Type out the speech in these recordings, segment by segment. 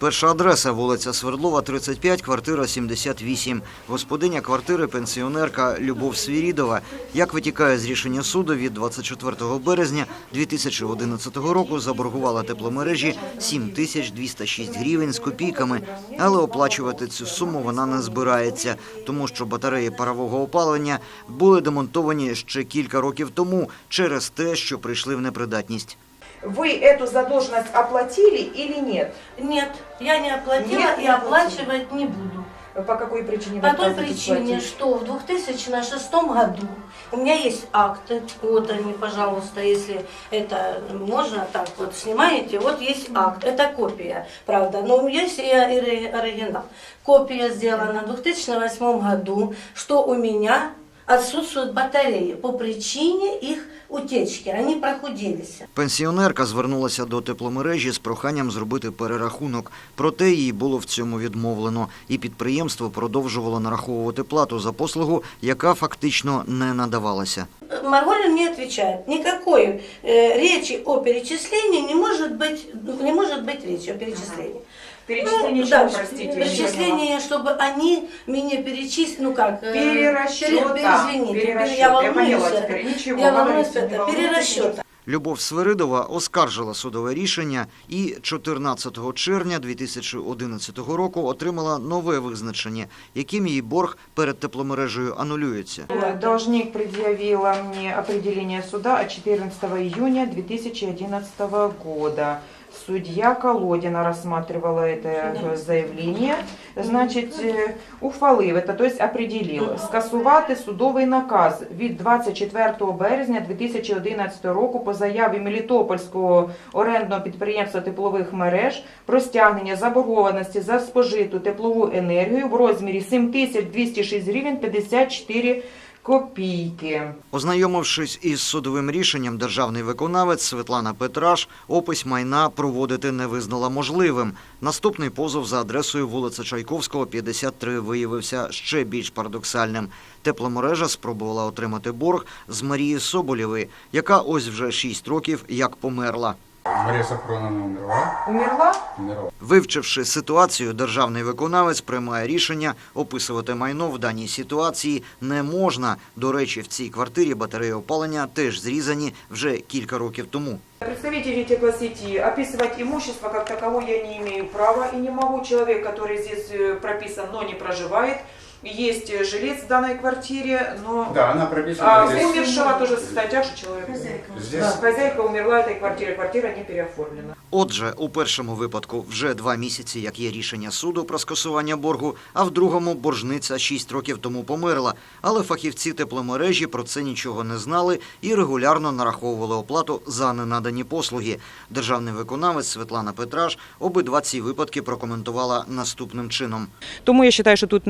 Перша адреса вулиця Свердлова, 35, квартира 78. Господиня квартири пенсіонерка Любов Свірідова. Як витікає з рішення суду від 24 березня 2011 року заборгувала тепломережі 7206 гривень з копійками, але оплачувати цю суму вона не збирається, тому що батареї парового опалення були демонтовані ще кілька років тому через те, що прийшли в непридатність Вы эту задолженность оплатили или нет? Нет, я не оплатила Нет, и не оплачивать не буду. По какой причине По вы той отказываетесь причине, платить? что в 2006 году у меня есть акты, вот они, пожалуйста, если это можно так вот снимаете, вот есть акт, это копия, правда, но есть и ори- оригинал. Копия сделана в 2008 году, что у меня отсутствуют батареи по причине их утечки, они прохудились. Пенсіонерка звернулася до тепломережі з проханням зробити перерахунок. Проте їй було в цьому відмовлено, і підприємство продовжувало нараховувати плату за послугу, яка фактично не надавалася. Марголин мне отвечает, никакой э, речи о перечислении не может быть, не может быть речи о перечислении. Перечисление Ну, чего, да, простите? я не Перечисление, чтобы они меня перечислили, ну как? э, Перерасчета. пере- извините, Перерасчета. я Я волнуюсь. поняла это. теперь. Ничего, я говорите, волнуюсь, не это волнуйтесь, перерасчет. Любов Свиридова оскаржила судове рішення і 14 червня 2011 року отримала нове визначення, яким її борг перед тепломережею анулюється. Должник предъявила мне определение суда от 14 июня 2011 года. Судья Колодина рассматривала это э, заявление, значить, е, ухвалив, это, то есть определив, скасувати судовий наказ від 24 березня 2011 року по заяві Мелітопольського орендного підприємства теплових мереж про стягнення заборгованості за спожиту теплову енергію в розмірі 7206 гривень 54 копійки. Ознайомившись із судовим рішенням, державний виконавець Світлана Петраш опис майна проводити не визнала можливим. Наступний позов за адресою вулиця Чайковського, 53, виявився ще більш парадоксальним. Тепломережа спробувала отримати борг з Марії Соболєвої, яка ось вже 6 років як померла. Мария Сафроновна умерла. Умерла? Умерла. Вивчивши ситуацію, державний виконавець приймає рішення описувати майно в даній ситуації не можна. До речі, в цій квартирі батареї опалення теж зрізані вже кілька років тому. Представители теплосети, описывать имущество как таковое я не имею права и не могу. Человек, который здесь э, прописан, но не проживает, есть э, жилец в данной квартире, но Да, она а прописана у здесь. умершего тоже состоят, что человек умер. Здесь Да, хозяйка умерла этой квартиры, квартира не переоформлена. Отже, у першому випадку вже два місяці, як є рішення суду про скасування боргу, а в другому боржниця шість років тому померла. Але фахівці тепломережі про це нічого не знали і регулярно нараховували оплату за ненадані послуги. Державний виконавець Світлана Петраш обидва ці випадки прокоментувала наступним чином. Тому я вважаю, що тут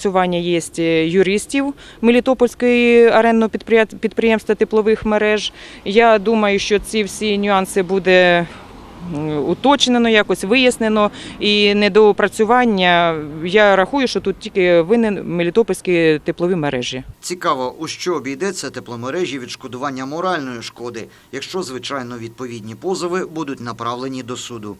недоопрацювання є е, юристів Мелітопольської підприят- підприємства теплових мереж. Я думаю, що ці всі нюанси буде уточнено, якось вияснено. І недоопрацювання я рахую, що тут тільки винен Мелітопольські теплові мережі. Цікаво, у що обійдеться тепломережі відшкодування моральної шкоди, якщо, звичайно, відповідні позови будуть направлені до суду.